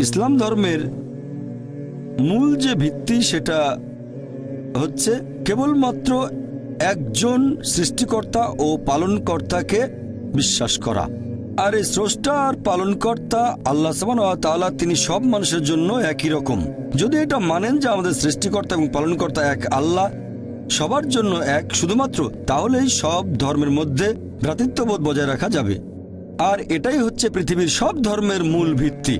ইসলাম ধর্মের মূল যে ভিত্তি সেটা হচ্ছে কেবলমাত্র একজন সৃষ্টিকর্তা ও পালনকর্তাকে বিশ্বাস করা। আর এই স্রষ্টা আর পালনকর্তা আল্লাহ তাআলা তিনি সব মানুষের জন্য একই রকম। যদি এটা মানেন যে আমাদের সৃষ্টিকর্তা এবং পালনকর্তা এক আল্লাহ, সবার জন্য এক শুধুমাত্র, তাহলেই সব ধর্মের মধ্যে ভ্রাতৃত্ববোধ বজায় রাখা যাবে। আর এটাই হচ্ছে পৃথিবীর সব ধর্মের মূল ভিত্তি।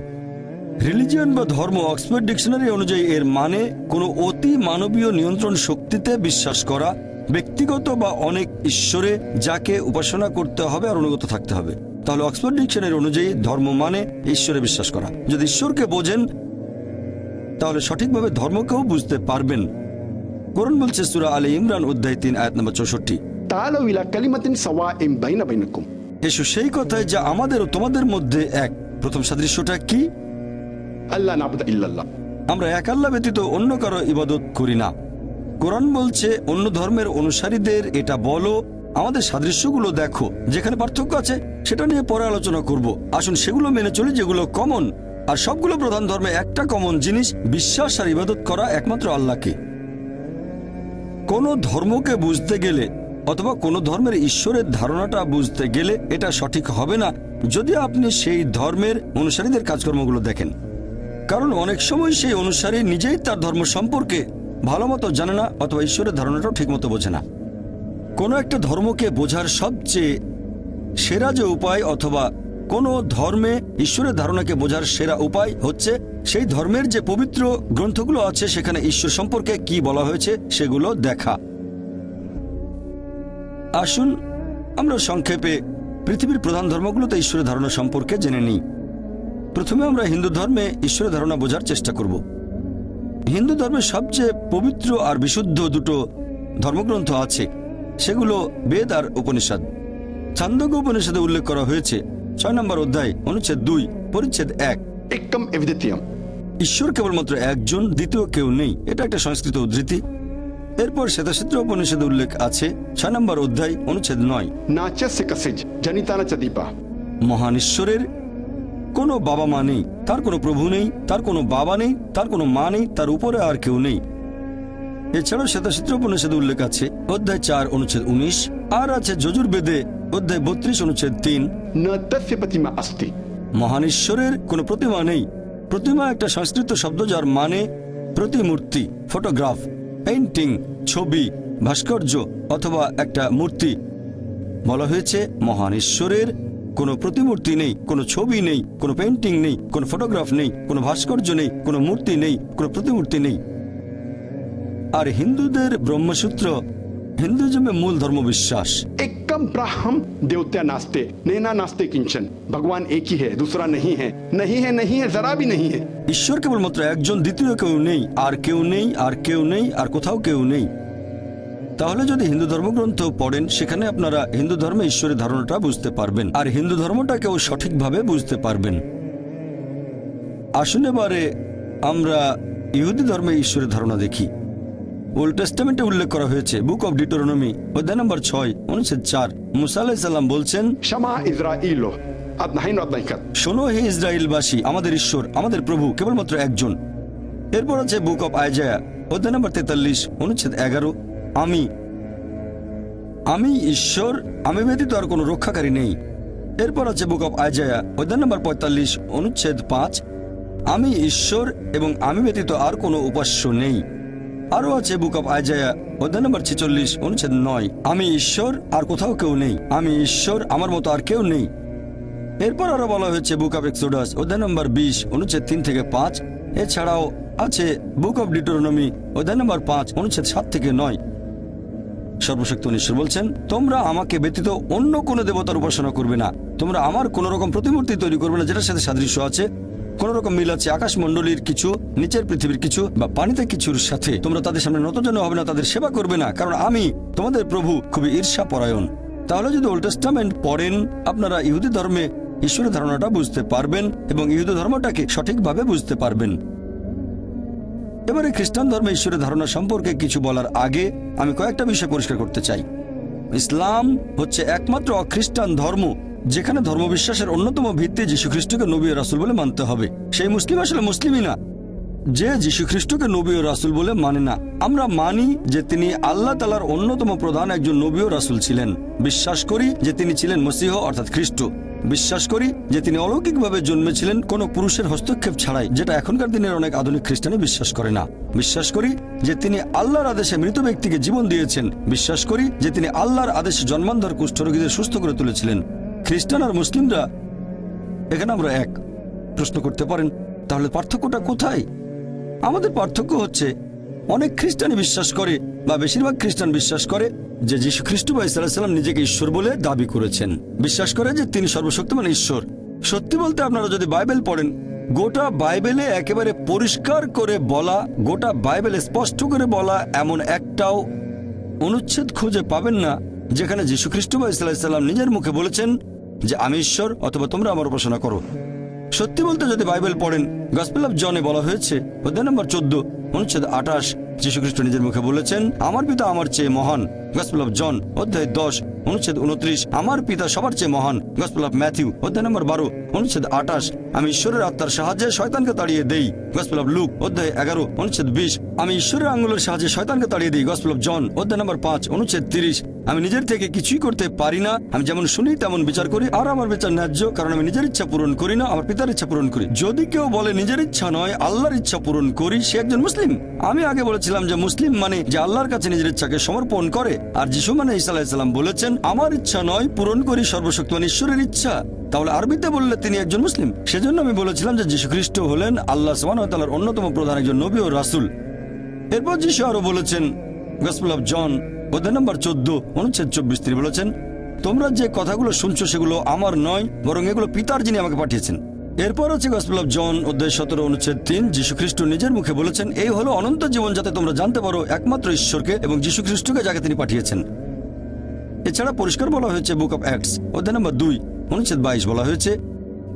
রিলিজিয়ন বা ধর্ম অক্সফোর্ড ডিকশনারি অনুযায়ী এর মানে কোনো অতি মানবীয় নিয়ন্ত্রণ শক্তিতে বিশ্বাস করা ব্যক্তিগত বা অনেক ঈশ্বরে যাকে উপাসনা করতে হবে আর অনুগত থাকতে হবে। তাহলে অক্সফোর্ড ডিকশনারি অনুযায়ী ধর্ম মানে ঈশ্বরে বিশ্বাস করা। যদি ঈশ্বরকে বোঝেন তাহলে সঠিকভাবে ধর্মকেও বুঝতে পারবেন। করুন বলছে সুরা আলী ইমরান অধ্যায় তিন আয়াত নম্বর চৌষট্টি। এসো সেই কথায় যা আমাদের ও তোমাদের মধ্যে এক। প্রথম সাদৃশ্যটা কি? আমরা এক আল্লাহ ব্যতীত অন্য কারও ইবাদত করি না। কোরআন বলছে, অন্য ধর্মের অনুসারীদের এটা বলো, আমাদের সাদৃশ্যগুলো দেখো। যেখানে পার্থক্য আছে, সেটা নিয়ে পরে আলোচনা করব। আসুন সেগুলো মেনে চলি যেগুলো কমন আর সবগুলো প্রধান ধর্মে একটা কমন জিনিস, বিশ্বাস আর ইবাদত করা একমাত্র আল্লাহকে। কোনো ধর্মকে বুঝতে গেলে অথবা কোনো ধর্মের ঈশ্বরের ধারণাটা বুঝতে গেলে এটা সঠিক হবে না, যদি আপনি সেই ধর্মের অনুসারীদের কাজকর্মগুলো দেখেন। কারণ অনেক সময় সেই অনুসারী নিজেই তার ধর্ম সম্পর্কে ভালো মতো জানে না অথবা ঈশ্বরের ধারণাটাও ঠিকমতো বোঝে না। কোনো একটা ধর্মকে বোঝার সবচেয়ে সেরা যে উপায় অথবা কোনো ধর্মে ঈশ্বরের ধারণাকে বোঝার সেরা উপায় হচ্ছে সেই ধর্মের যে পবিত্র গ্রন্থগুলো আছে, সেখানে ঈশ্বর সম্পর্কে কি বলা হয়েছে সেগুলো দেখা। আসুন আমরা সংক্ষেপে পৃথিবীর প্রধান ধর্মগুলোতে ঈশ্বরের ধারণা সম্পর্কে জেনে নিই। প্রথমে আমরা হিন্দু ধর্মে ঈশ্বরের ধারণা বোঝার চেষ্টা করব। হিন্দু ধর্মের সবচেয়ে পবিত্র আর বিশুদ্ধ দুটো ধর্মগ্রন্থ আছে। সেগুলো বেদ আর উপনিষদ। ছান্দজ্ঞ উপনিষদে উল্লেখ করা হয়েছে ছয় নম্বর অধ্যায় অনুচ্ছেদ দুই পরিচ্ছেদ এক। একদম এভিদিতিয়াম ঈশ্বর কেবলমাত্র একজন দ্বিতীয় কেউ নেই। এটা একটা সংস্কৃত উদ্ধৃতি। এরপর শ্বেতাক্ষেত্র উপনিষদে উল্লেখ আছে ছয় নম্বর অধ্যায় অনুচ্ছেদ নয়। মহান ঈশ্বরের কোনো বাবা মা নেই তার কোনো প্রভু নেই তার কোনো বাবা নেই তার কোনো মা নেই তার উপরে আর কেউ নেই। এছাড়াও শ্বেতাশিত্র উপনিষেদ উল্লেখ আছে অধ্যায় চার অনুচ্ছেদ উনিশ আর আছে যজুর বেদে অধ্যায় বত্রিশ অনুচ্ছেদ তিন। মহান ঈশ্বরের কোনো প্রতিমা নেই। প্রতিমা একটা সংস্কৃত শব্দ যার মানে প্রতিমূর্তি ফটোগ্রাফ পেন্টিং ছবি ভাস্কর্য অথবা একটা মূর্তি। বলা হয়েছে মহান ঈশ্বরের কোনো প্রতিমূর্তি নেই কোনো ছবি নেই কোনো পেইন্টিং নেই কোনো ফটোগ্রাফ নেই কোনো ভাস্কর্য নেই কোনো মূর্তি নেই কোনো প্রতিমূর্তি নেই আর হিন্দুদের ব্রহ্মসূত্র হিন্দুজমে মূল ধর্মবিশ্বাস एकम ब्राह्म देवत्या नास्ते नैना नास्ते किंचन भगवान एक ही है दूसरा नहीं है नहीं है नहीं है जरा भी नहीं है ঈশ্বর কেবলমাত্র একজন দ্বিতীয় কেউ নেই আর কেউ নেই আর কেউ নেই আর কোথাও কেউ নেই তাহলে যদি হিন্দু ধর্মগ্রন্থ পড়েন সেখানে আপনারা হিন্দু ধর্মে ঈশ্বরের ধারণাটা বুঝতে পারবেন। আর হিন্দু ধর্মটাকেও সঠিকভাবে বুঝতে পারবেন। আসুন এবারে আমরা ইহুদি ধর্মে ঈশ্বরের ধারণা দেখি। ওল্ড টেস্টামেন্টে উল্লেখ করা হয়েছে বুক অব ডিটোরনমি অধ্যায় নম্বর ছয় অনুচ্ছেদ চার। মুসা বলছেন শোনো হে ইসরায়েলবাসী আমাদের ঈশ্বর আমাদের প্রভু কেবলমাত্র একজন। এরপর আছে বুক অব আয়জায়া অধ্যায় নম্বর তেতাল্লিশ অনুচ্ছেদ এগারো। আমি। আমি ঈশ্বর, আমি ব্যতীত আর কোনো রক্ষাকারী নেই। এরপর আছে বুক অফ আইজায়া, অধ্যায় নম্বর পঁয়তাল্লিশ, অনুচ্ছেদ পাঁচ। আমি ঈশ্বর এবং আমি ব্যতীত আর কোনো উপাস্য নেই। আরও আছে বুক অফ আইজায়া, অধ্যায় নম্বর ছেচল্লিশ, অনুচ্ছেদ নয়। আমি ঈশ্বর, আর কোথাও কেউ নেই। আমি ঈশ্বর, আমার মতো আর কেউ নেই। এরপর আরও বলা হয়েছে বুক অফ এক্সোডাস, অধ্যায় নম্বর বিশ, অনুচ্ছেদ তিন থেকে পাঁচ। এছাড়াও আছে বুক অফ ডিটোরনমি অধ্যায় নম্বর পাঁচ, অনুচ্ছেদ সাত থেকে নয়। সর্বশক্ত ঈশ্বর বলছেন, তোমরা আমাকে ব্যতীত অন্য কোনো দেবতার উপাসনা করবে না। তোমরা আমার কোন রকম প্রতিমূর্তি তৈরি করবে না, যেটার সাথে সাদৃশ্য আছে। কোন রকম মিল আছে আকাশমণ্ডলীর কিছু, নিচের পৃথিবীর কিছু বা পানিতে কিছুর সাথে। তোমরা তাদের সামনে নতজন হবে না, তাদের সেবা করবে না, কারণ আমি তোমাদের প্রভু, খুবই ঈর্ষা পরায়ণ তাহলে যদি ওল্ড টেস্টামেন্ট পড়েন, আপনারা ইহুদি ধর্মে ঈশ্বরের ধারণাটা বুঝতে পারবেন এবং ইহুদি ধর্মটাকে সঠিকভাবে বুঝতে পারবেন। এবারে খ্রিস্টান ধর্মে ঈশ্বরের ধারণা সম্পর্কে কিছু বলার আগে আমি কয়েকটা বিষয় পরিষ্কার করতে চাই। ইসলাম হচ্ছে একমাত্র অখ্রিস্টান ধর্ম যেখানে ধর্মবিশ্বাসের অন্যতম ভিত্তি যীশু খ্রিস্টকে নবী রাসুল বলে মানতে হবে। সেই মুসলিম আসলে মুসলিমই না। যে যীশু খ্রিস্টকে নবী ও রাসুল বলে মানে না। আমরা মানি যে তিনি আল্লাহ তালার অন্যতম প্রধান একজন নবী ও রাসুল ছিলেন। বিশ্বাস করি যে তিনি ছিলেন মসিহ অর্থাৎ খ্রিস্ট। বিশ্বাস করি যে তিনি অলৌকিকভাবে জন্মেছিলেন কোনো পুরুষের হস্তক্ষেপ ছাড়াই, যেটা এখনকার দিনের অনেক আধুনিক খ্রিস্টানি বিশ্বাস করে না। বিশ্বাস করি যে তিনি আল্লাহর আদেশে মৃত ব্যক্তিকে জীবন দিয়েছেন। বিশ্বাস করি যে তিনি আল্লাহর আদেশে জন্মান্ধর কুষ্ঠরোগীদের সুস্থ করে তুলেছিলেন। খ্রিস্টান আর মুসলিমরা এখানে আমরা এক। প্রশ্ন করতে পারেন, তাহলে পার্থক্যটা কোথায়? আমাদের পার্থক্য হচ্ছে অনেক খ্রিস্টানই বিশ্বাস করে বা বেশিরভাগ খ্রিস্টান বিশ্বাস করে যে যীশু খ্রিস্ট বা ইসলাম নিজেকে ঈশ্বর বলে দাবি করেছেন। বিশ্বাস করে যে তিনি সর্বশক্তিমান ঈশ্বর। সত্যি বলতে আপনারা যদি বাইবেল পড়েন, গোটা বাইবেলে একেবারে পরিষ্কার করে বলা, গোটা বাইবেলে স্পষ্ট করে বলা এমন একটাও অনুচ্ছেদ খুঁজে পাবেন না, যেখানে যীশু খ্রিস্ট বা ইসলাম নিজের মুখে বলেছেন যে, আমি ঈশ্বর, অথবা তোমরা আমার উপাসনা করো। সত্যি বলতে যদি বাইবেল পড়েন গসপেল অফ জনে বলা হয়েছে, অধ্যায় নম্বর চোদ্দ, অনুচ্ছেদ আঠাশ, যীশুখ্রিস্ট নিজের মুখে বলেছেন, আমার পিতা আমার চেয়ে মহান গসপেল অফ জন অধ্যায় দশ, অনুচ্ছেদ উনত্রিশ আমার পিতা সবার চেয়ে মহান গসপেল অফ ম্যাথিউ অধ্যায় নম্বর বারো অনুচ্ছেদ আঠাশ। আমি ঈশ্বরের আত্মার সাহায্যে শয়তানকে তাড়িয়ে দেই। গসপেল অফ লুক অধ্যায় এগারো, অনুচ্ছেদ বিশ। আমি ঈশ্বরের আঙ্গুলের সাহায্যে শয়তানকে তাড়িয়ে দিই। গসপেল অফ জন অধ্যায় নম্বর পাঁচ, অনুচ্ছেদ তিরিশ। আমি নিজের থেকে কিছুই করতে পারি না। আমি যেমন শুনি, তেমন বিচার করি। আর আমার বিচার ন্যায্য, কারণ আমি নিজের ইচ্ছা পূরণ করি না, আমার পিতার ইচ্ছা পূরণ করি। যদি কেউ বলে, নিজের ইচ্ছা নয়, আল্লাহর ইচ্ছা পূরণ করি, সে একজন মুসলিম। আমি আগে বলেছিলাম যে মুসলিম মানে যে আল্লাহর কাছে নিজের ইচ্ছাকে সমর্পণ করে। আর যিশু মানে ইসা আলাহিসাল্লাম বলেছেন, আমার ইচ্ছা নয় পূরণ করি সর্বশক্তিমান ঈশ্বরের ইচ্ছা। তাহলে আরবিতে বললে তিনি একজন মুসলিম। সেজন্য আমি বলেছিলাম যে যীশু খ্রিস্ট হলেন আল্লাহ সুবহানাহু অন্যতম প্রধান একজন নবী ও রাসূল। এরপর যিশু আরও বলেছেন গসপেল অফ জন অধ্যায় নম্বর চোদ্দ, অনুচ্ছেদ চব্বিশ, তিনি বলেছেন, তোমরা যে কথাগুলো শুনছো সেগুলো আমার নয়, বরং এগুলো পিতার যিনি আমাকে পাঠিয়েছেন। এরপর হচ্ছে গসপেল অফ জন অধ্যায় সতেরো, অনুচ্ছেদ তিন খ্রিস্ট নিজের মুখে বলেছেন, এই হলো অনন্ত জীবন যাতে তোমরা জানতে পারো একমাত্র ঈশ্বরকে এবং খ্রিস্টকে যাকে তিনি পাঠিয়েছেন। এছাড়া পরিষ্কার বলা হয়েছে বুক অফ অ্যাক্টস অধ্যায় নম্বর দুই। অনুচ্ছেদ বাইশ বলা হয়েছে,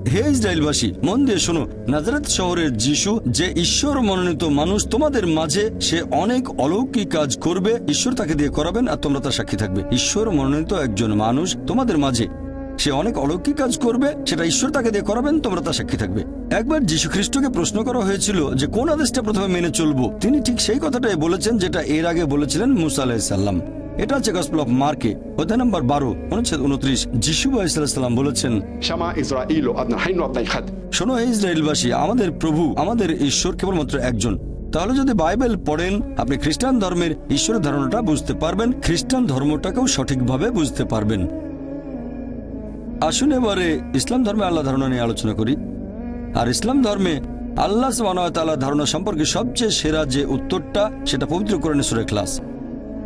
হে ইসরায়েলবাসী, মন দিয়ে শোনো, নাজারেত শহরের যিশু যে ঈশ্বর মনোনীত মানুষ, তোমাদের মাঝে সে অনেক অলৌকিক কাজ করবে, ঈশ্বর তাকে দিয়ে করাবেন আর তোমরা তার সাক্ষী থাকবে। ঈশ্বর মনোনীত একজন মানুষ তোমাদের মাঝে সে অনেক অলৌকিক কাজ করবে, সেটা ঈশ্বর তাকে দিয়ে করাবেন, তোমরা তার সাক্ষী থাকবে। একবার যীশু খ্রিস্টকে প্রশ্ন করা হয়েছিল যে, কোন আদেশটা প্রথমে মেনে চলবো? তিনি ঠিক সেই কথাটাই বলেছেন যেটা এর আগে বলেছিলেন মুসা আলাহিসাল্লাম এটা হচ্ছে অফ মার্কে অধ্যায় নম্বর বারো অনুচ্ছেদ উনত্রিশ। ইসলাম বলেছেন শামা ইসরাইল শোনো ইসরায়েলবাসী আমাদের প্রভু আমাদের ঈশ্বর কেবলমাত্র একজন। তাহলে যদি বাইবেল পড়েন আপনি খ্রিস্টান ধর্মের ঈশ্বরের ধারণাটা বুঝতে পারবেন খ্রিস্টান ধর্মটাকেও সঠিকভাবে বুঝতে পারবেন। আসুন এবারে ইসলাম ধর্মে আল্লাহ ধারণা নিয়ে আলোচনা করি। আর ইসলাম ধর্মে আল্লাহ সালা ধারণা সম্পর্কে সবচেয়ে সেরা যে উত্তরটা সেটা পবিত্র করেন সুরে ক্লাস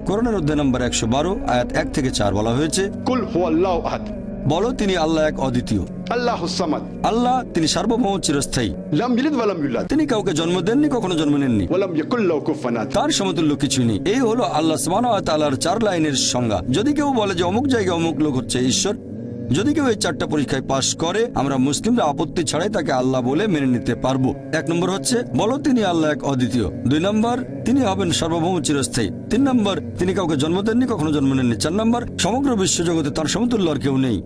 করোনার অধ্যায় নম্বর একশো বারো আয়াত এক থেকে চার বলা হয়েছে কুল আল্লাহ বলো তিনি আল্লাহ এক অদ্বিতীয়। আল্লাহ আল্লাহ তিনি সার্বভৌম চিরস্থায়ী। তিনি কাউকে জন্ম দেননি কখনো জন্ম নেননি। তার সমতুল্য কিছু নেই। এই হলো আল্লাহ চার লাইনের সংজ্ঞা। যদি কেউ বলে যে অমুক জায়গায় অমুক লোক হচ্ছে ঈশ্বর যদি কেউ এই চারটা পরীক্ষায় পাশ করে, আমরা মুসলিমরা আপত্তি ছাড়াই তাকে আল্লাহ বলে মেনে নিতে পারব। এক নম্বর হচ্ছে, বলো তিনি আল্লাহ এক অদ্বিতীয়। দুই নম্বর, তিনি হবেন সর্বভৌম চিরস্থায়ী। তিন নম্বর, তিনি কাউকে জন্ম দেননি, কখনো জন্ম নেননি। চার নম্বর, সমগ্র বিশ্বজগতে তার সমতুল্য আর কেউ নেই।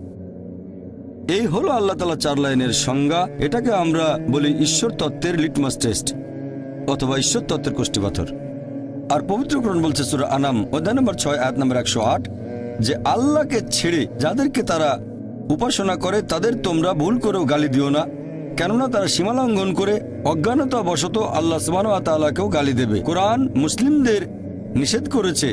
এই হলো আল্লাহ তালা চার লাইনের সংজ্ঞা। এটাকে আমরা বলি ঈশ্বর তত্ত্বের লিটমাস টেস্ট অথবা ঈশ্বর তত্ত্বের কোষ্ঠী পাথর আর পবিত্রকরণ বলছে সুরা আনাম, অধ্যায় নম্বর ছয়, আয়াত নম্বর একশো আট, যে আল্লাহকে ছেড়ে যাদেরকে তারা উপাসনা করে, তাদের তোমরা ভুল করেও গালি দিও না। কেননা তারা সীমালঙ্ঘন করে অজ্ঞানতা বশত আল্লাহ সুবাহ তাআলাকেও গালি দেবে। কোরআন মুসলিমদের নিষেধ করেছে।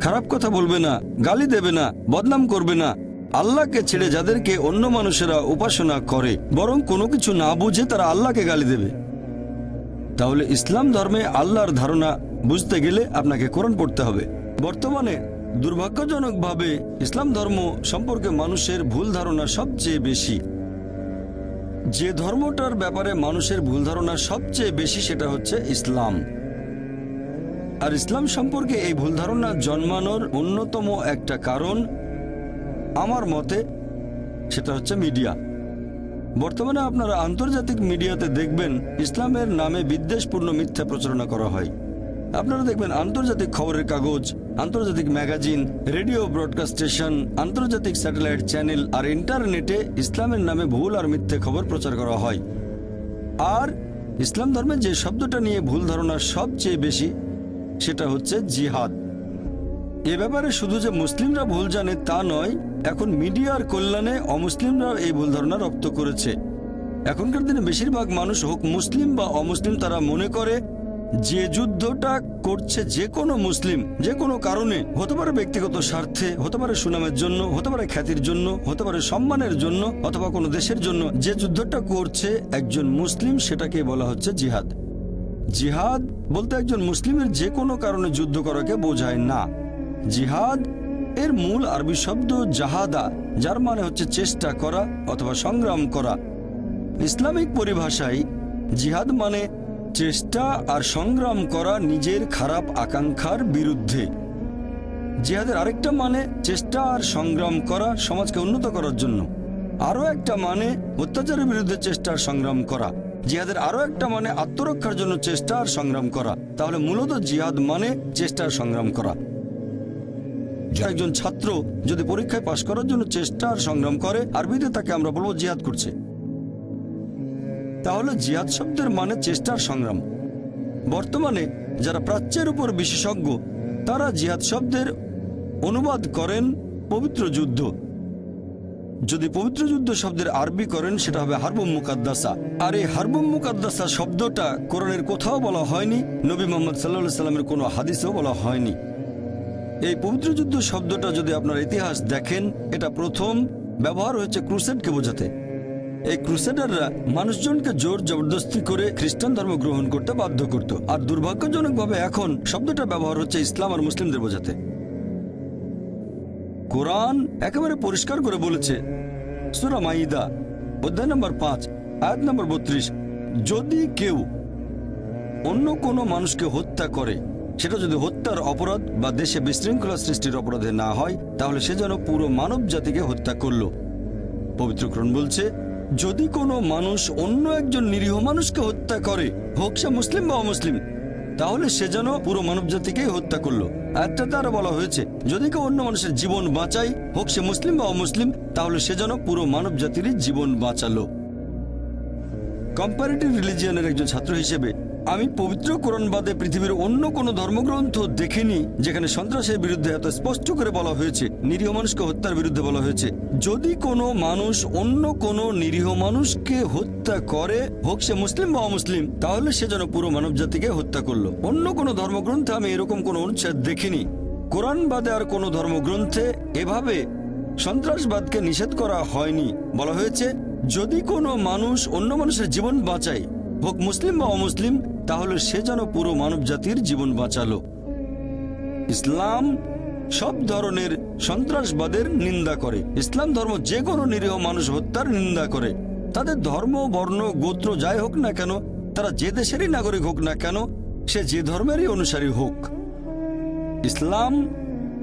খারাপ কথা বলবে না, গালি দেবে না, বদনাম করবে না। আল্লাহকে ছেড়ে যাদেরকে অন্য মানুষেরা উপাসনা করে, বরং কোনো কিছু না বুঝে তারা আল্লাহকে গালি দেবে। তাহলে ইসলাম ধর্মে আল্লাহর ধারণা বুঝতে গেলে আপনাকে কোরআন পড়তে হবে। বর্তমানে দুর্ভাগ্যজনকভাবে ইসলাম ধর্ম সম্পর্কে মানুষের ভুল ধারণা সবচেয়ে বেশি। যে ধর্মটার ব্যাপারে মানুষের ভুল ধারণা সবচেয়ে বেশি সেটা হচ্ছে ইসলাম। আর ইসলাম সম্পর্কে এই ভুল ধারণা জন্মানোর অন্যতম একটা কারণ আমার মতে সেটা হচ্ছে মিডিয়া। বর্তমানে আপনারা আন্তর্জাতিক মিডিয়াতে দেখবেন ইসলামের নামে বিদ্বেষপূর্ণ মিথ্যা প্রচারণা করা হয়। আপনারা দেখবেন আন্তর্জাতিক খবরের কাগজ আন্তর্জাতিক ম্যাগাজিন, রেডিও ব্রডকাস্ট স্টেশন, আন্তর্জাতিক স্যাটেলাইট চ্যানেল আর ইন্টারনেটে ইসলামের নামে ভুল আর মিথ্যে খবর প্রচার করা হয়। আর ইসলাম ধর্মে যে শব্দটা নিয়ে ভুল ধারণা সবচেয়ে বেশি, সেটা হচ্ছে জিহাদ। এ ব্যাপারে শুধু যে মুসলিমরা ভুল জানে তা নয়, এখন মিডিয়ার কল্যাণে অমুসলিমরা এই ভুল ধারণা রপ্ত করেছে। এখনকার দিনে বেশিরভাগ মানুষ হোক মুসলিম বা অমুসলিম, তারা মনে করে যে যুদ্ধটা করছে যে কোনো মুসলিম, যে কোনো কারণে, হতে পারে ব্যক্তিগত স্বার্থে, হতে পারে সুনামের জন্য, হতে পারে খ্যাতির জন্য, হতে পারে সম্মানের জন্য, অথবা কোনো দেশের জন্য, যে যুদ্ধটা করছে একজন মুসলিম সেটাকে বলা হচ্ছে জিহাদ। জিহাদ বলতে একজন মুসলিমের যে কোনো কারণে যুদ্ধ করাকে বোঝায় না। জিহাদ এর মূল আরবি শব্দ জাহাদা, যার মানে হচ্ছে চেষ্টা করা অথবা সংগ্রাম করা। ইসলামিক পরিভাষায় জিহাদ মানে চেষ্টা আর সংগ্রাম করা নিজের খারাপ আকাঙ্ক্ষার বিরুদ্ধে। জিহাদের আরেকটা মানে চেষ্টা আর সংগ্রাম করা সমাজকে উন্নত করার জন্য। আরও একটা মানে অত্যাচারের বিরুদ্ধে চেষ্টা আর সংগ্রাম করা। জিহাদের আরও একটা মানে আত্মরক্ষার জন্য চেষ্টা আর সংগ্রাম করা। তাহলে মূলত জিহাদ মানে চেষ্টা আর সংগ্রাম করা। একজন ছাত্র যদি পরীক্ষায় পাশ করার জন্য চেষ্টা আর সংগ্রাম করে, আরবিতে তাকে আমরা বলব জিহাদ করছে। তাহলে জিহাদ শব্দের মানে চেষ্টার সংগ্রাম। বর্তমানে যারা প্রাচ্যের উপর বিশেষজ্ঞ, তারা জিহাদ শব্দের অনুবাদ করেন পবিত্র যুদ্ধ। যদি পবিত্র যুদ্ধ শব্দের আরবি করেন, সেটা হবে হারবম মুকাদ্দাসা। আর এই হারবুম মুকাদ্দাসা শব্দটা কোরআনের কোথাও বলা হয়নি, নবী মোহাম্মদ সাল্লা সাল্লামের কোনো হাদিসেও বলা হয়নি। এই পবিত্র যুদ্ধ শব্দটা যদি আপনার ইতিহাস দেখেন, এটা প্রথম ব্যবহার হয়েছে ক্রুসেডকে বোঝাতে। এই ক্রুসেডাররা মানুষজনকে জোর জবরদস্তি করে খ্রিস্টান ধর্ম গ্রহণ করতে বাধ্য করত। আর দুর্ভাগ্যজনকভাবে এখন শব্দটা ব্যবহার হচ্ছে ইসলাম আর মুসলিমদের বোঝাতে। কোরআন একেবারে পরিষ্কার করে বলেছে, সুরা মাইদা, অধ্যায় নম্বর পাঁচ, আয়াত নম্বর বত্রিশ, যদি কেউ অন্য কোনো মানুষকে হত্যা করে, সেটা যদি হত্যার অপরাধ বা দেশে বিশৃঙ্খলা সৃষ্টির অপরাধে না হয়, তাহলে সে যেন পুরো মানব জাতিকে হত্যা করল। পবিত্রকরণ বলছে যদি কোনো মানুষ অন্য একজন নিরীহ মানুষকে হত্যা করে, হোক সে মুসলিম বা অমুসলিম, তাহলে সে যেন পুরো মানব জাতিকেই হত্যা করল। একটা তারা বলা হয়েছে, যদি কেউ অন্য মানুষের জীবন বাঁচাই হোক সে মুসলিম বা অমুসলিম, তাহলে সে যেন পুরো মানব জাতিরই জীবন বাঁচালো। কম্পারেটিভ রিলিজিয়ানের একজন ছাত্র হিসেবে আমি পবিত্র কোরআন বাদে পৃথিবীর অন্য কোনো ধর্মগ্রন্থ দেখিনি, যেখানে সন্ত্রাসের বিরুদ্ধে এত স্পষ্ট করে বলা হয়েছে, নিরীহ মানুষকে হত্যার বিরুদ্ধে বলা হয়েছে। যদি কোনো মানুষ অন্য কোনো নিরীহ মানুষকে হত্যা করে, হোক সে মুসলিম বা অমুসলিম, তাহলে সে যেন পুরো মানব জাতিকে হত্যা করল। অন্য কোনো ধর্মগ্রন্থে আমি এরকম কোনো অনুচ্ছেদ দেখিনি। কোরআন বাদে আর কোনো ধর্মগ্রন্থে এভাবে সন্ত্রাসবাদকে নিষেধ করা হয়নি। বলা হয়েছে, যদি কোনো মানুষ অন্য মানুষের জীবন বাঁচায়, হোক মুসলিম বা অমুসলিম তাহলে সে যেন পুরো মানব জাতির জীবন বাঁচালো। ইসলাম সব ধরনের সন্ত্রাসবাদের নিন্দা করে। ইসলাম ধর্ম যে কোনো নিরীহ মানুষ হত্যার নিন্দা করে। তাদের ধর্ম, বর্ণ, গোত্র যাই হোক না কেন, তারা যে দেশেরই নাগরিক হোক না কেন, সে যে ধর্মেরই অনুসারী হোক। ইসলাম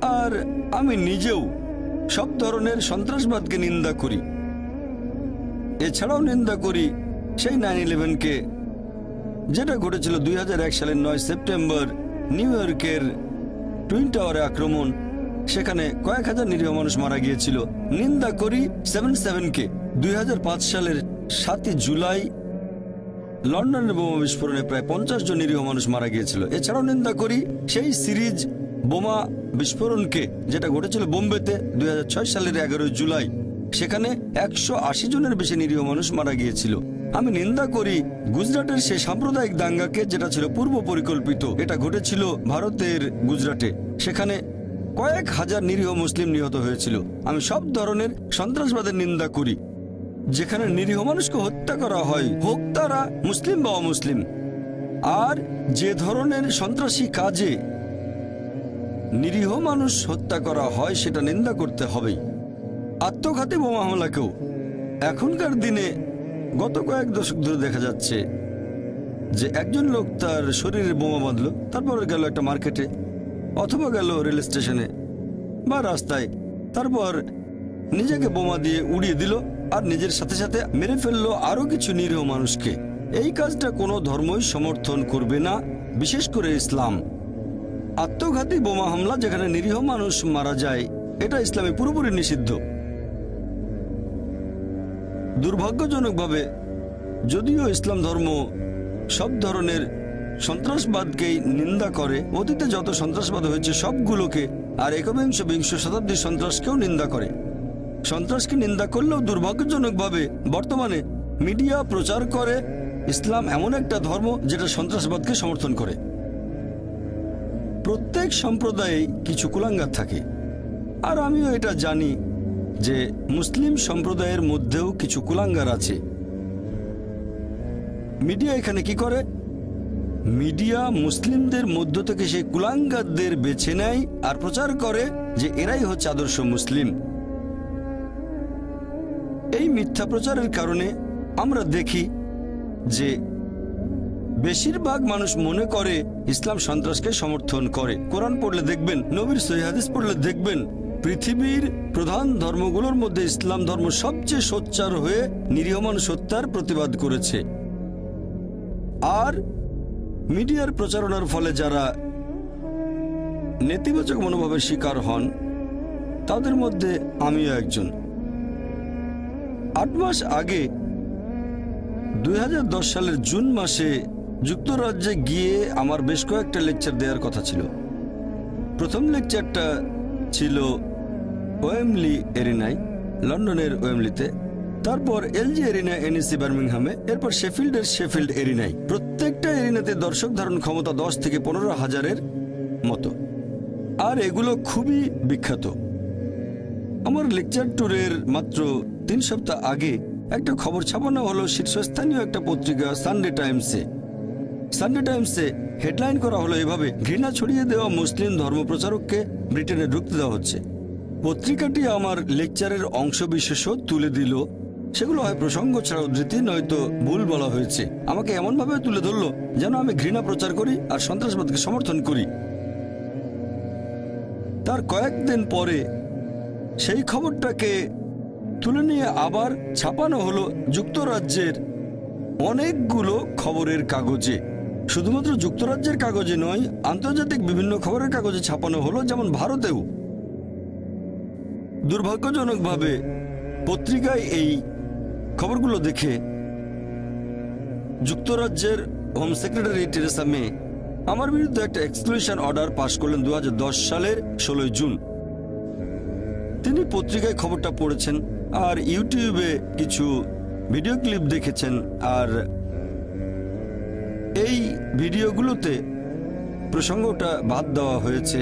আর আমি নিজেও সব ধরনের সন্ত্রাসবাদকে নিন্দা করি। এছাড়াও নিন্দা করি সেই নাইন ইলেভেনকে যেটা ঘটেছিল দুই হাজার এক সালের নয় সেপ্টেম্বর, নিউ ইয়র্কের টুইন টাওয়ারে আক্রমণ। সেখানে কয়েক হাজার নিরীহ মানুষ মারা গিয়েছিল। নিন্দা করি সেভেন সেভেনকে। দুই হাজার পাঁচ সালের সাতই জুলাই, লন্ডনের বোমা বিস্ফোরণে প্রায় পঞ্চাশ জন নিরীহ মানুষ মারা গিয়েছিল। এছাড়াও নিন্দা করি সেই সিরিজ বোমা বিস্ফোরণকে, যেটা ঘটেছিল বোম্বেতে দুই হাজার ছয় সালের এগারোই জুলাই। সেখানে একশো আশি জনের বেশি নিরীহ মানুষ মারা গিয়েছিল। আমি নিন্দা করি গুজরাটের সেই সাম্প্রদায়িক দাঙ্গাকে যেটা ছিল পূর্ব পরিকল্পিত, এটা ঘটেছিল ভারতের গুজরাটে। সেখানে কয়েক হাজার নিরীহ মুসলিম নিহত হয়েছিল। আমি সব ধরনের সন্ত্রাসবাদের নিন্দা করি। যেখানে নিরীহ মানুষকে হত্যা করা হয়, হোক তারা মুসলিম বা অমুসলিম। আর যে ধরনের সন্ত্রাসী কাজে নিরীহ মানুষ হত্যা করা হয়, সেটা নিন্দা করতে হবেই। আত্মঘাতী বোমা হামলাকেও। এখনকার দিনে গত কয়েক দশক ধরে দেখা যাচ্ছে যে একজন লোক তার শরীরে বোমা বাঁধলো, তারপর গেল একটা মার্কেটে, অথবা গেল রেল স্টেশনে বা রাস্তায়, তারপর নিজেকে বোমা দিয়ে উড়িয়ে দিল আর নিজের সাথে সাথে মেরে ফেলল আরও কিছু নিরীহ মানুষকে। এই কাজটা কোনো ধর্মই সমর্থন করবে না, বিশেষ করে ইসলাম। আত্মঘাতী বোমা হামলা যেখানে নিরীহ মানুষ মারা যায়, এটা ইসলামে পুরোপুরি নিষিদ্ধ। দুর্ভাগ্যজনকভাবে, যদিও ইসলাম ধর্ম সব ধরনের সন্ত্রাসবাদকেই নিন্দা করে, অতীতে যত সন্ত্রাসবাদ হয়েছে সবগুলোকে, আর একবিংশ বিংশ শতাব্দীর সন্ত্রাসকেও নিন্দা করে। সন্ত্রাসকে নিন্দা করলেও দুর্ভাগ্যজনকভাবে বর্তমানে মিডিয়া প্রচার করে, ইসলাম এমন একটা ধর্ম যেটা সন্ত্রাসবাদকে সমর্থন করে। প্রত্যেক সম্প্রদায়ে কিছু কুলাঙ্গার থাকে, আর আমিও এটা জানি। যে মুসলিম সম্প্রদায়ের মধ্যেও কিছু কুলাঙ্গার আছে। মিডিয়া এখানে কি করে? মিডিয়া মুসলিমদের মধ্য থেকে সেই কুলাঙ্গারদের বেছে নেয় আর প্রচার করে যে এরাই হচ্ছে আদর্শ মুসলিম। এই মিথ্যা প্রচারের কারণে আমরা দেখি যে বেশিরভাগ মানুষ মনে করে ইসলাম সন্ত্রাসকে সমর্থন করে। কোরআন পড়লে দেখবেন, নবীর সহিহাদিস পড়লে দেখবেন পৃথিবীর প্রধান ধর্মগুলোর মধ্যে ইসলাম ধর্ম সবচেয়ে সোচ্চার হয়ে নিরীহ মানুষ হত্যার প্রতিবাদ করেছে। আর মিডিয়ার প্রচারণার ফলে যারা নেতিবাচক মনোভাবের শিকার হন, তাদের মধ্যে আমিও একজন। আট মাস আগে, দুই হাজার দশ সালের জুন মাসে যুক্তরাজ্যে গিয়ে আমার বেশ কয়েকটা লেকচার দেওয়ার কথা ছিল। প্রথম লেকচারটা ছিল ওয়েমলি এরিনায় লন্ডনের ওয়েমলিতে। তারপর এলজি এরিনা এনএসি বার্মিংহামে, এরপর শেফিল্ডের শেফিল্ড এরিনায় প্রত্যেকটা এরিনাতে দর্শক ধারণ ক্ষমতা দশ থেকে পনেরো হাজারের মতো। আর এগুলো খুবই বিখ্যাত। আমার লেকচার ট্যুরের মাত্র তিন সপ্তাহ আগে একটা খবর ছাপানো হলো শীর্ষস্থানীয় একটা পত্রিকা সানডে টাইমসে। সানডে টাইমসে হেডলাইন করা হলো এভাবে, ঘৃণা ছড়িয়ে দেওয়া মুসলিম ধর্মপ্রচারককে ব্রিটেনে ঢুকতে দেওয়া হচ্ছে। পত্রিকাটি আমার লেকচারের অংশবিশেষও তুলে দিল। সেগুলো হয় প্রসঙ্গ ছাড়া উদ্ধৃতি নয়তো ভুল বলা হয়েছে। আমাকে এমনভাবে তুলে ধরলো যেন আমি ঘৃণা প্রচার করি আর সন্ত্রাসবাদকে সমর্থন করি। তার কয়েকদিন পরে সেই খবরটাকে তুলে নিয়ে আবার ছাপানো হলো যুক্তরাজ্যের অনেকগুলো খবরের কাগজে। শুধুমাত্র যুক্তরাজ্যের কাগজে নয়, আন্তর্জাতিক বিভিন্ন খবরের কাগজে ছাপানো হলো যেমন ভারতেও। দুর্ভাগ্যজনকভাবে পত্রিকায় এই খবরগুলো দেখে যুক্তরাজ্যের হোম সেক্রেটারি টেরেসা মে আমার বিরুদ্ধে একটা এক্সক্লুশন অর্ডার পাশ করলেন দু হাজার দশ সালের ষোলোই জুন। তিনি পত্রিকায় খবরটা পড়েছেন আর ইউটিউবে কিছু ভিডিও ক্লিপ দেখেছেন আর এই ভিডিওগুলোতে প্রসঙ্গটা বাদ দেওয়া হয়েছে।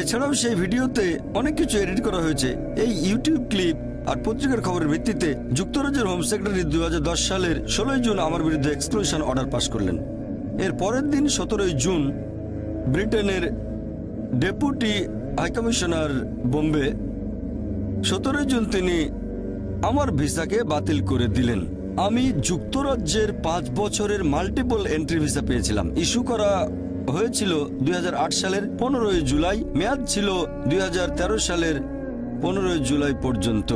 এছাড়াও সেই ভিডিওতে অনেক কিছু এডিট করা হয়েছে। এই ইউটিউব ক্লিপ আর পত্রিকার খবরের ভিত্তিতে যুক্তরাজ্যের হোম সেক্রেটারি দু হাজার দশ সালের ষোলোই জুন আমার বিরুদ্ধে এক্সক্লুশন অর্ডার পাশ করলেন। এর পরের দিন সতেরোই জুন ব্রিটেনের ডেপুটি হাইকমিশনার বোম্বে সতেরোই জুন তিনি আমার ভিসাকে বাতিল করে দিলেন। আমি যুক্তরাজ্যের পাঁচ বছরের মাল্টিপল এন্ট্রি ভিসা পেয়েছিলাম। ইস্যু করা হয়েছিল দুই হাজার আট সালের পনেরোই জুলাই, মেয়াদ ছিল দুই হাজার তেরো সালের পনেরোই জুলাই পর্যন্ত।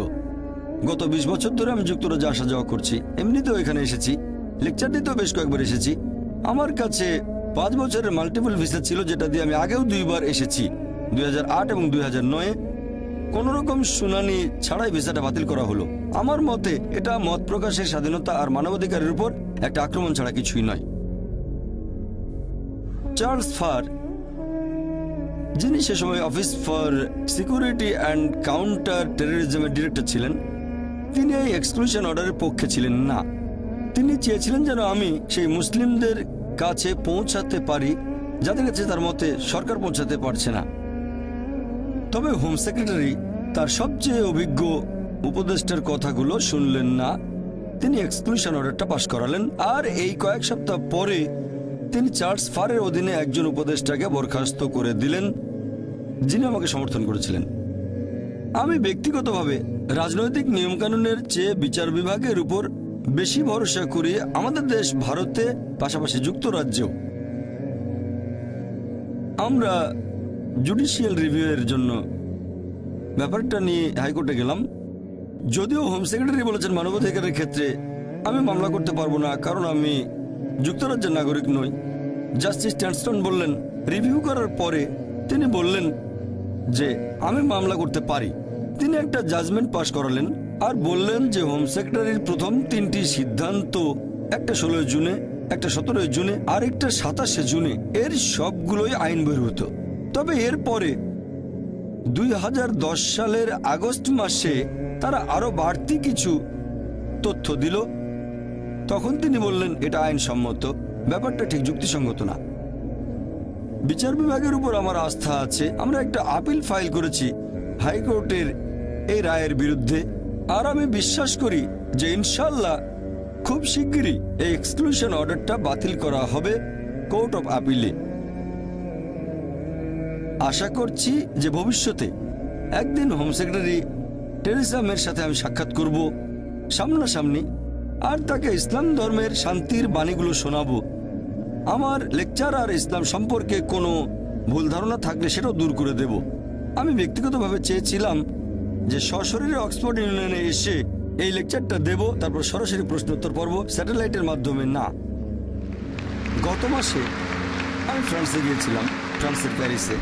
গত ২০ বছর ধরে আমি যুক্তরাজ্যে আসা যাওয়া করছি। এমনিতেও এখানে এসেছি। লেকচার দিতেও বেশ কয়েকবার এসেছি। আমার কাছে পাঁচ বছরের মাল্টিপল ভিসা ছিল, যেটা দিয়ে আমি আগেও দুইবার এসেছি। দুই হাজার আট এবং দুই নয়ে কোন রকম শুনানি ছাড়াই ভিসাটা বাতিল করা হলো। আমার মতে এটা মত প্রকাশের স্বাধীনতা আর মানবাধিকারের উপর একটা আক্রমণ ছাড়া কিছুই নয়। চার্লস ফার যিনি সে সময় office for security and counter টেরোরিজমের director ছিলেন, তিনি এই এক্সক্লুশন অর্ডারের পক্ষে ছিলেন না। তিনি চেয়েছিলেন যেন আমি সেই মুসলিমদের কাছে পৌঁছাতে পারি, যাদের কাছে তার মতে সরকার পৌঁছাতে পারছে না। তবে হোম সেক্রেটারি তার সবচেয়ে অভিজ্ঞ উপদেষ্টার কথাগুলো শুনলেন না। তিনি এক্সক্লুশন অর্ডারটা পাশ করালেন, আর এই কয়েক সপ্তাহ পরে তিনি চার্লস ফারের অধীনে একজন উপদেষ্টাকে বরখাস্ত করে দিলেন, যিনি আমাকে সমর্থন করেছিলেন। আমি ব্যক্তিগতভাবে রাজনৈতিক নিয়মকানুনের চেয়ে বিচার বিভাগের উপর বেশি ভরসা করি আমাদের দেশ ভারতে, পাশাপাশি যুক্তরাজ্যেও। আমরা জুডিশিয়াল রিভিউয়ের জন্য ব্যাপারটা নিয়ে হাইকোর্টে গেলাম। যদিও হোম সেক্রেটারি বলেছেন মানবাধিকারের ক্ষেত্রে আমি মামলা করতে পারব না, কারণ আমি যুক্তরাজ্যের নাগরিক নই। জাস্টিস ট্যানস্টন বললেন, রিভিউ করার পরে তিনি বললেন যে, আমি মামলা করতে পারি। তিনি একটা জাজমেন্ট পাশ করালেন আর বললেন যে, হোম সেক্রেটারির প্রথম তিনটি সিদ্ধান্ত, একটা ষোলোই জুনে, একটা সতেরোই জুনে, আর একটা সাতাশে জুনে, এর সবগুলোই আইন বহির্ভূত। তবে এরপরে দুই হাজার দশ সালের আগস্ট মাসে তারা আরও বাড়তি কিছু তথ্য দিল তখন তিনি বললেন, এটা আইনসম্মত। ব্যাপারটা ঠিক যুক্তিসঙ্গত না। বিচার বিভাগের উপর আমার আস্থা আছে। আমরা একটা আপিল ফাইল করেছি হাইকোর্টের এই রায়ের বিরুদ্ধে। আর আমি বিশ্বাস করি যে ইনশাল্লাহ খুব শিগগিরই এই এক্সক্লুশন অর্ডারটা বাতিল করা হবে কোর্ট অফ আপিলে। আশা করছি যে ভবিষ্যতে একদিন হোম সেক্রেটারি টেরেসা মের সাথে আমি সাক্ষাৎ করব। সামনাসামনি আর তাকে ইসলাম ধর্মের শান্তির বাণীগুলো শোনাবো। আমার লেকচার আর ইসলাম সম্পর্কে কোনো ভুল ধারণা থাকলে সেটাও দূর করে দেব। আমি ব্যক্তিগতভাবে চেয়েছিলাম যে সশরীরে অক্সফোর্ড ইউনিয়নে এসে এই লেকচারটা দেব, তারপর সরাসরি প্রশ্ন উত্তর পর্ব স্যাটেলাইটের মাধ্যমে। না, গত মাসে আমি ফ্রান্সে গিয়েছিলাম, ফ্রান্সের প্যারিসে।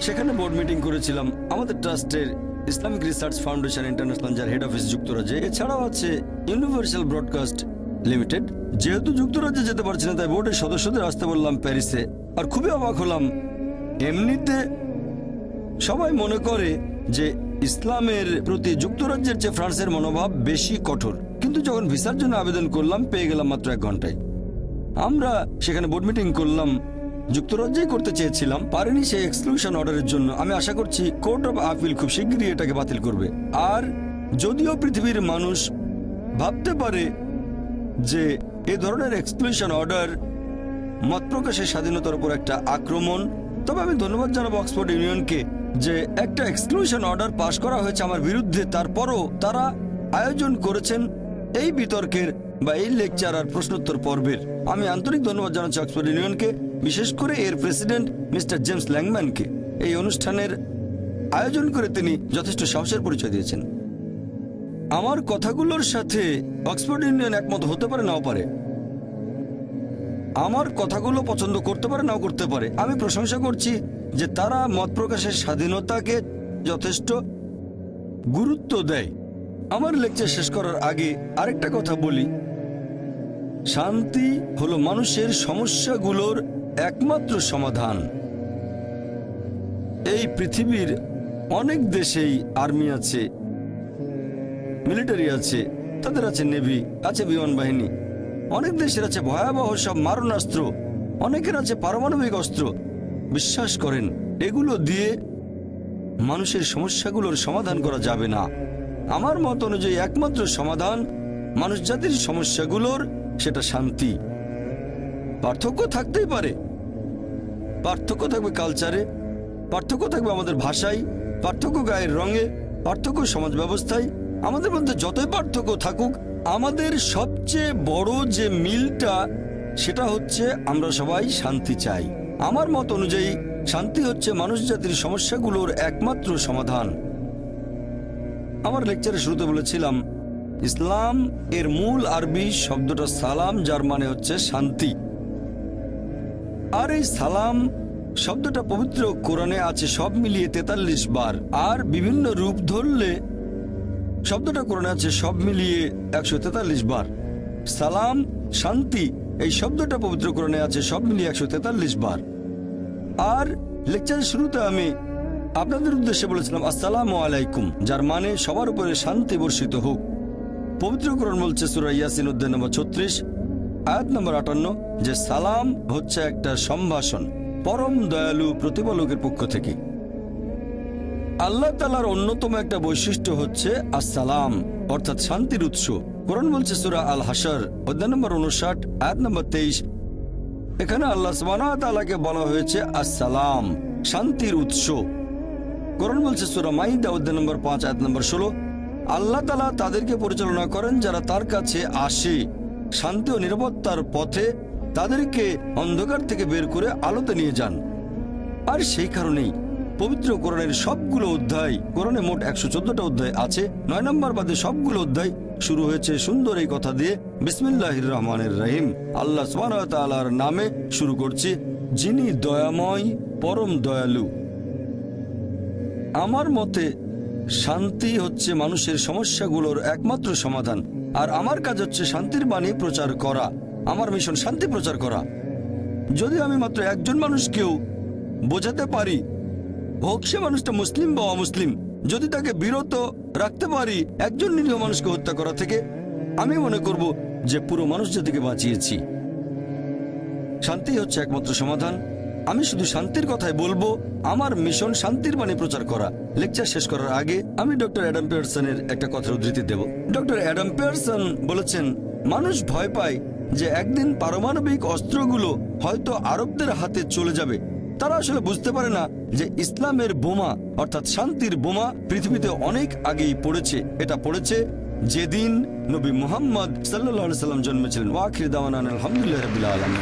সেখানে বোর্ড মিটিং করেছিলাম আমাদের ট্রাস্টের ইসলামিক রিসার্চ ফাউন্ডেশন ইন্টারন্যাশনাল, যার হেড অফিস যুক্তরাজ্যে। এছাড়াও আছে ইউনিভার্সাল ব্রডকাস্ট লিমিটেড। যেহেতু যুক্তরাজ্যে যেতে পারছি না, তাই বোর্ডের সদস্যদের আসতে বললাম প্যারিসে। আর খুবই অবাক হলাম। এমনিতে সবাই মনে করে যে ইসলামের প্রতি যুক্তরাজ্যের চেয়ে ফ্রান্সের মনোভাব বেশি কঠোর। কিন্তু যখন ভিসার জন্য আবেদন করলাম, পেয়ে গেলাম মাত্র এক ঘন্টায়। আমরা সেখানে বোর্ড মিটিং করলাম। যুক্তরাজ্যেই করতে চেয়েছিলাম। পারেনি সেই এক্সক্লুশন অর্ডারের জন্য। আমি আশা করছি কোর্ট অফ আপিল খুব শীঘ্রই এটাকে বাতিল করবে। আর যদিও পৃথিবীর মানুষ ভাবতে পারে যে এ ধরনের এক্সক্লুশন অর্ডার মত প্রকাশের স্বাধীনতার উপর একটা আক্রমণ। তবে আমি ধন্যবাদ জানাব অক্সফোর্ড ইউনিয়নকে যে একটা এক্সক্লুশন অর্ডার পাশ করা হয়েছে আমার বিরুদ্ধে। তারপরও তারা আয়োজন করেছেন এই বিতর্কের বা এই লেকচার আর প্রশ্নোত্তর পর্বের। আমি আন্তরিক ধন্যবাদ জানাচ্ছি অক্সফোর্ড ইউনিয়নকে, বিশেষ করে এর প্রেসিডেন্ট মিস্টার জেমস ল্যাংম্যানকে। এই অনুষ্ঠানের আয়োজন করে তিনি যথেষ্ট সাহসের পরিচয় দিয়েছেন। আমার কথাগুলোর সাথে অক্সফোর্ড ইউনিয়ন একমত হতে পারে, নাও পারে। আমার কথাগুলো পছন্দ করতে পারে, নাও করতে পারে। আমি প্রশংসা করছি যে তারা মত প্রকাশের স্বাধীনতাকে যথেষ্ট গুরুত্ব দেয়। আমার লেকচার শেষ করার আগে আরেকটা কথা বলি। শান্তি হলো মানুষের সমস্যাগুলোর একমাত্র সমাধান। এই পৃথিবীর অনেক দেশেই আর্মি আছে মিলিটারি আছে, তাদের আছে নেভি, আছে বিমান বাহিনী। অনেক দেশের আছে ভয়াবহ সব মারণাস্ত্র, অনেকের আছে পারমাণবিক অস্ত্র। বিশ্বাস করেন, এগুলো দিয়ে মানুষের সমস্যাগুলোর সমাধান করা যাবে না। আমার মত অনুযায়ী একমাত্র সমাধান মানুষ জাতির সমস্যাগুলোর, সেটা শান্তি। পার্থক্য থাকতেই পারে। পার্থক্য থাকবে কালচারে, পার্থক্য থাকবে আমাদের ভাষায়, পার্থক্য গায়ের রঙে, পার্থক্য সমাজ ব্যবস্থায় আমাদের মধ্যে যতই পার্থক্য থাকুক, আমাদের সবচেয়ে বড় যে মিলটা, সেটা হচ্ছে আমরা সবাই শান্তি চাই। আমার মত অনুযায়ী, শান্তি হচ্ছে মানুষ জাতির সমস্যাগুলোর একমাত্র সমাধান। আমার লেকচারে শুরুতে বলেছিলাম, ইসলাম এর মূল আরবি শব্দটা সালাম, যার মানে হচ্ছে শান্তি। আর এই সালাম শব্দটা পবিত্র কোরআনে আছে সব মিলিয়ে তেতাল্লিশ বার। আর বিভিন্ন রূপ ধরলে শব্দটা কোরআনে আছে, সব মিলিয়ে একশো তেতাল্লিশ বার। সালাম, শান্তি, এই শব্দটা পবিত্র কোরআনে আছে, সব মিলিয়ে একশো তেতাল্লিশ বার। আর লেকচারের শুরুতে আমি আপনাদের উদ্দেশ্যে বলেছিলাম, আসসালামু আলাইকুম, যার মানে সবার উপরে শান্তি বর্ষিত হোক। পবিত্র কোরআন বলছে সুরা ইয়াসিন উদ্দিন নম্বর ছত্রিশ, আয়াত নম্বর আটান্ন, যে সালাম হচ্ছে একটা সম্ভাষণ, পরম দয়ালু প্রতিপালকের পক্ষ থেকে। আল্লাহ তালার অন্যতম একটা বৈশিষ্ট্য হচ্ছে আসসালাম, অর্থাৎ শান্তির উৎস। কোরআন বলছে সুরা আল হাসার অধ্যায় নম্বর উনষাট আয়াত নম্বর তেইশ। এখানে আল্লাহ তালাকে বলা হয়েছে আসসালাম, শান্তির উৎস। কোরআন বলছে সুরা মাইদা, অধ্যায় নম্বর পাঁচ, আয়াত নম্বর ষোলো। আল্লাহ তালা তাদেরকে পরিচালনা করেন যারা তার কাছে আসে। শান্তি ও নিরাপত্তার পথে তাদেরকে অন্ধকার থেকে বের করে আলোতে নিয়ে যান। আর সেই কারণেই পবিত্র কোরআনের সবগুলো অধ্যায়, কোরআনে মোট একশো চোদ্দটা অধ্যায় আছে। নয় নম্বর বাদে সবগুলো অধ্যায় শুরু হয়েছে সুন্দর এই কথা দিয়ে। বিসমিল্লাহ রহমানের রহিম। আল্লাহ ওয়া নামে শুরু করছি। যিনি দয়াময়, পরম দয়ালু। আমার মতে শান্তি হচ্ছে মানুষের সমস্যাগুলোর একমাত্র সমাধান। আর আমার কাজ হচ্ছে শান্তির বাণী প্রচার করা। আমার মিশন শান্তি প্রচার করা। যদি আমি মাত্র একজন মানুষকেও বোঝাতে পারি হোক সে মানুষটা মুসলিম বা অমুসলিম? যদি তাকে বিরত রাখতে পারি, একজন নিরীহ মানুষকে হত্যা করা থেকে, আমি মনে করব যে পুরো মানুষ জাতিকে বাঁচিয়েছি। শান্তি হচ্ছে একমাত্র সমাধান। আমি শুধু শান্তির কথাই বলব, আমার মিশন শান্তির বাণী প্রচার করা। লেকচার শেষ করার আগে, আমি ডক্টর অ্যাডাম পিয়ারসনের একটা কথার উদ্ধৃতি দেব। ডক্টর অ্যাডাম পিয়ারসন বলেছেন, মানুষ ভয় পায় যে একদিন পারমাণবিক অস্ত্রগুলো হয়তো আরবদের হাতে চলে যাবে। তারা আসলে বুঝতে পারে না যে ইসলামের বোমা, অর্থাৎ শান্তির বোমা, পৃথিবীতে অনেক আগেই পড়েছে। এটা পড়েছে যেদিন নবী মুহাম্মদ সাল্লাহ সাল্লাম জন্মেছিলেন। ওয়াখির দাওয়ান আলহামদুলিল্লাহ রবিল্লা আলম